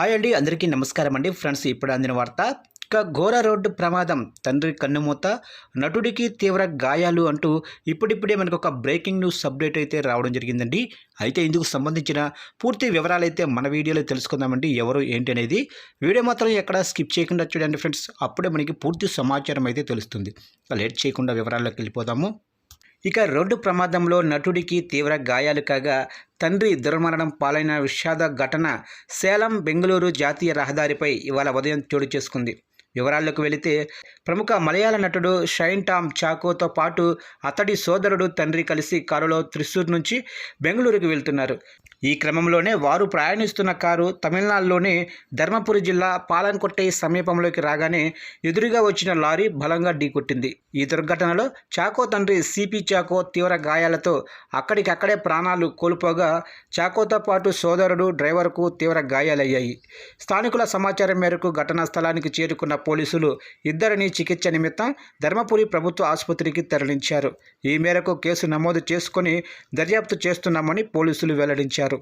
Hi అండి అందరికీ నమస్కారం అండి. ఫ్రెండ్స్ ఇప్పుడు అందిన వార్త ఇక ఘోర రోడ్డు ప్రమాదం తండ్రి కన్నుమూత నటుడికి తీవ్ర గాయాలు అంటూ ఇప్పుడిప్పుడే మనకు ఒక బ్రేకింగ్ న్యూస్ అప్డేట్ అయితే రావడం జరిగిందండి. అయితే ఇందుకు సంబంధించిన పూర్తి వివరాలు అయితే మన వీడియోలో తెలుసుకుందామండి ఎవరు ఏంటి అనేది. వీడియో మాత్రం ఎక్కడ స్కిప్ చేయకుండా చూడండి ఫ్రెండ్స్. అప్పుడే మనకి పూర్తి సమాచారం అయితే తెలుస్తుంది. లేట్ చేయకుండా వివరాల్లోకి వెళ్ళిపోదాము. ఇక రోడ్డు ప్రమాదంలో నటుడికి తీవ్ర గాయాలు కాగా తండ్రి దుర్మరణం పాలైన విషాద ఘటన సేలం బెంగళూరు జాతీయ రహదారిపై ఇవాళ ఉదయం చోటు చేసుకుంది. వివరాల్లోకి వెళితే ప్రముఖ మలయాళ నటుడు షైన్ టామ్ చాకోతో పాటు అతడి సోదరుడు తండ్రి కలిసి కారులో త్రిశూర్ నుంచి బెంగళూరుకు వెళ్తున్నారు. ఈ క్రమంలోనే వారు ప్రయాణిస్తున్న కారు తమిళనాడులోని ధర్మపురి జిల్లా పాలన్కొట్టై సమీపంలోకి రాగానే ఎదురుగా వచ్చిన లారీ బలంగా ఢీకొట్టింది. ఈ దుర్ఘటనలో చాకో తండ్రి సిపి చాకో తీవ్ర గాయాలతో అక్కడికక్కడే ప్రాణాలు కోల్పోగా చాకోతో పాటు సోదరుడు డ్రైవర్కు తీవ్ర గాయాలయ్యాయి. స్థానికుల సమాచారం మేరకు ఘటనా స్థలానికి చేరుకున్న పోలీసులు ఇద్దరిని చికిత్స నిమిత్తం ధర్మపురి ప్రభుత్వ ఆసుపత్రికి తరలించారు. ఈ మేరకు కేసు నమోదు చేసుకొని దర్యాప్తు చేస్తున్నామని పోలీసులు వెల్లడించారు.